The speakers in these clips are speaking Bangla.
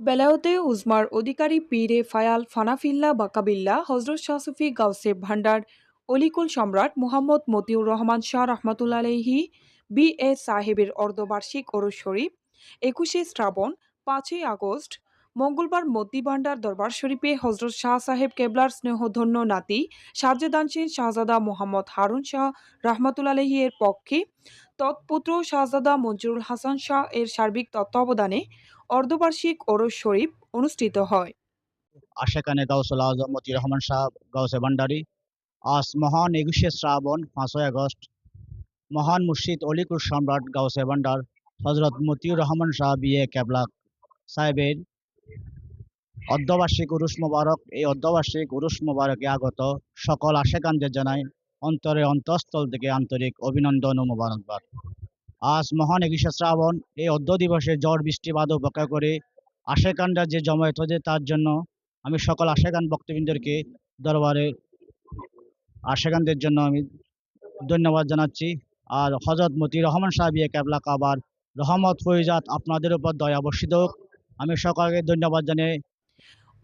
বেলায়তে উজমার অধিকারী পীরে ফায়াল ফানাফিল্লা বাকাবিল্লা হজরত শাহসুফি গাউসে ভান্ডার অলিকুল সম্রাট মোহাম্মদ মতিউর রহমান শাহ রহমাতুল্লাহি বি এ সাহেবের অর্ধবার্ষিক ওরস শরীফ, একুশে শ্রাবণ, পাঁচই আগস্ট মঙ্গলবার মদ্দি ভান্ডার দরবার শরীফে হজরত শাহ সাহেব কেবলার স্নেহধন্য নাতি সাজেদানসীন শাহজাদা মোহাম্মদ হারুন শাহ রহমাতুল্লাহি এর পক্ষে তৎপুত্র শাহজাদা মঞ্জুরুল হাসান শাহ এর সার্বিক তত্ত্বাবধানে অর্ধবার্ষিক ওরস শরীফ অনুষ্ঠিত হয়। আশেখানে গাউসুল আজম মতি রহমান শাহ, গাউসে ভান্ডারি আজ মহান একুশে শ্রাবণ, পাঁচই আগস্ট। মহান মুর্শিদ অলিকুর সম্রাট গাউসে ভান্ডার হজরত মতিউর রহমান শাহ বিয়ে কেবলা সাহেবের অর্ধবার্ষিক উরুস মোবারক, এই অর্ধবার্ষিক উরুস মোবারকে আগত সকল আশেখানদের জানাই অন্তরে অন্তঃস্থল থেকে আন্তরিক অভিনন্দন ও মোবারকবাদ। আজ মহান একুশে শ্রাবণ, এই অর্ধ দিবসে ঝড় বৃষ্টি বাদ উপেক্ষা করে আশেখানরা যে জমায়েত হয়েছে তার জন্য আমি সকল আশেখান ভক্তবৃন্দকে দরবারে আশেখানদের জন্য আমি ধন্যবাদ জানাচ্ছি। আর হজরত মতি রহমান সাহেবিয়া ক্যাবলা কাবার রহমত ফৈজাত আপনাদের উপর দয়া বর্ষিত হোক। আমি সকলকে ধন্যবাদ জানিয়ে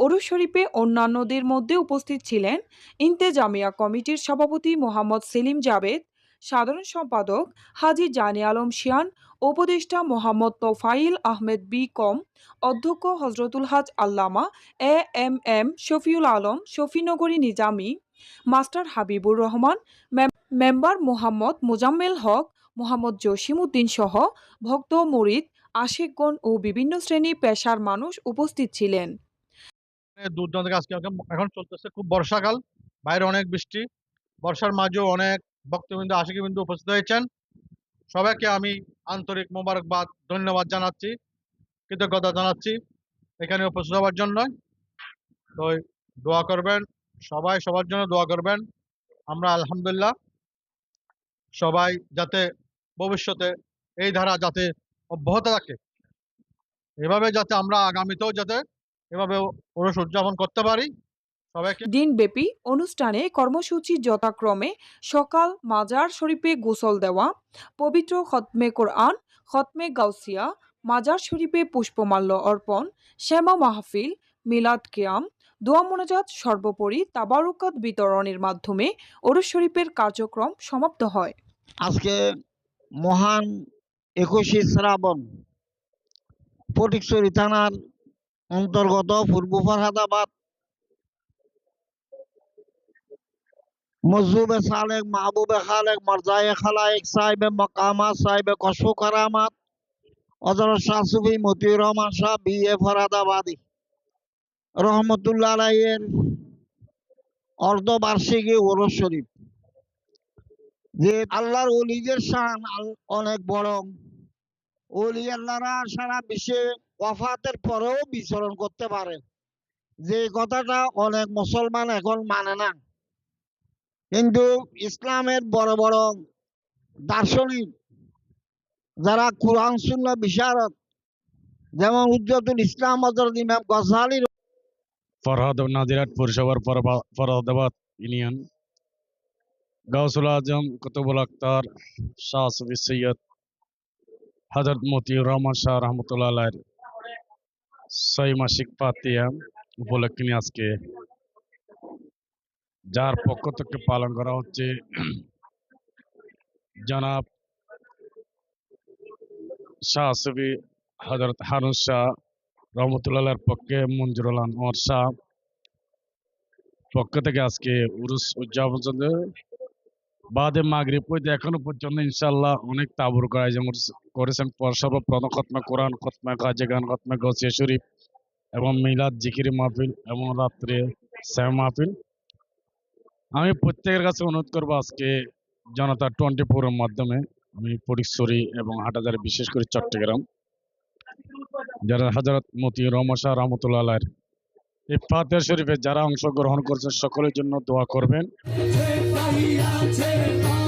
ওরস শরীফে অন্যান্যদের মধ্যে উপস্থিত ছিলেন ইন্তেজামিয়া কমিটির সভাপতি মোহাম্মদ সেলিম জাবেদ, সাধারণ সম্পাদক হাজি জানে আলম শিয়ান, উপদেষ্টা মোহাম্মদ তোফাইল আহমেদ বি কম, অধ্যক্ষ হজরতুল হাজ আল্লামা, A M M, Shafiul Alam, Shafinagari Nizami, master Habibur Rahman member Mohammad Mozammel Haque, Mohammad Jasimuddin সহ ভক্ত, মুরিদ, আশেকগণ ও বিভিন্ন শ্রেণি পেশার মানুষ উপস্থিত ছিলেন। এ দূর দূরান্ত থেকে আজকে এখন- এখন চলতেছে খুব বর্ষাকাল, বাইরে অনেক বৃষ্টি, বর্ষার মাঝেও অনেক ভক্তবৃন্দ, আশিকবৃন্দ উপস্থিত হয়েছেন। সবাইকে আমি আন্তরিক মোবারকবাদ, ধন্যবাদ জানাচ্ছি, কৃতজ্ঞতা জানাচ্ছি এখানে উপস্থিত হওয়ার জন্য। তো দোয়া করবেন, সবাই সবার জন্য দোয়া করবেন। আমরা আলহামদুলিল্লাহ সবাই যাতে ভবিষ্যতে এই ধারা যাতে অব্যাহত থাকে এভাবে যাতে আমরা আগামীতেও যাতে এভাবে ওরস উদযাপন করতে পারি। সবাইকে দিনব্যাপী অনুষ্ঠানে কর্মসূচি যথাক্রমে সকাল মাজার শরীফে গোসল দেওয়া পবিত্র খতমে কোরআন খতমে গাউসিয়া মাজার শরীফে পুষ্পমাল্য অর্পণ শ্যামা মাহফিল মিলাদ কিয়াম দোয়া মোনাজাত সর্বোপরি তাবারুকাত বিতরণের মাধ্যমে ওরস শরীফের কার্যক্রম সমাপ্ত হয়। আজকে মহান একুশে শ্রাবণ ফটিকছড়ি থানার অন্তর্গত পূর্ব ফরহাদাবাদ। মজুবে সালেক, মাহবুবে খালেক, মরজায়ে খালায়েক সাহেবে মকামাত সাহেবে কশু কারামাত হজরত শাহ সুফি, মতিউর রহমান শাহ বি এ ফরহাদাবাদী। রহমতুল্লাহ আলাইয়ের অর্ধবার্ষিকী ওরস শরীফ। যে আল্লাহর ওলিদের শান অনেক বড়। ওলি আল্লাহরা সারা বিশ্বে ওয়াফাতের পরেও বিচরণ করতে পারে। যে কথাটা অনেক মুসলমান এখন মানে না। কিন্তু ইসলামের বড় বড় দার্শনিক যারা কোরআন শূন্য বিশারদ যেমন উজ্জতুল ইসলাম হজরত ইমাম গজালি ফরহাদ নাজিরাট পৌরসভার ফরহাদাবাদ ইউনিয়ন, গাউসুল আজম, কুতুবুল আক্তার শাহ সৈয়দ, হজরত মতিউর রহমান শাহ রহমতুল্লাহ আলাইয়ের ছয় মাসিক পাতিয়া উপলক্ষে নিয়ে আজকে যার পক্ষ থেকে পালন করা হচ্ছে। জনাব শাহ সুফি হজরত হারুন শাহ রহমতুল্লাহ পক্ষে মঞ্জুরুল আনোয়ার শাহ পক্ষ থেকে আজকে উরুস উদযাপন বাদে মাগরিব হইতে এখনও পর্যন্ত ইনশাল্লাহ অনেক তাবুর আয়োজন করছে- করেছেন পর- সর্বপ্রথম খতমে কোরআন, খতমে কাজে গান খতমে গসিয়া শরীফ এবং মিলাদ, জিকির, মাহফিল এবং রাত্রে শ্যাম মাহফিল। আমি প্রত্যেকের কাছে অনুরোধ করব আজকে জনতা টোয়েন্টি ফোরের মাধ্যমে আমি পরিশ্বরী এবং হাটাজারে বিশেষ করে চট্টগ্রাম, যারা হাজারত মতি রহমান শাহ রহমতুল্লাহ এই ফাতেহ শরীফে যারা অংশগ্রহণ করছেন, সকলের জন্য দোয়া করবেন। María, te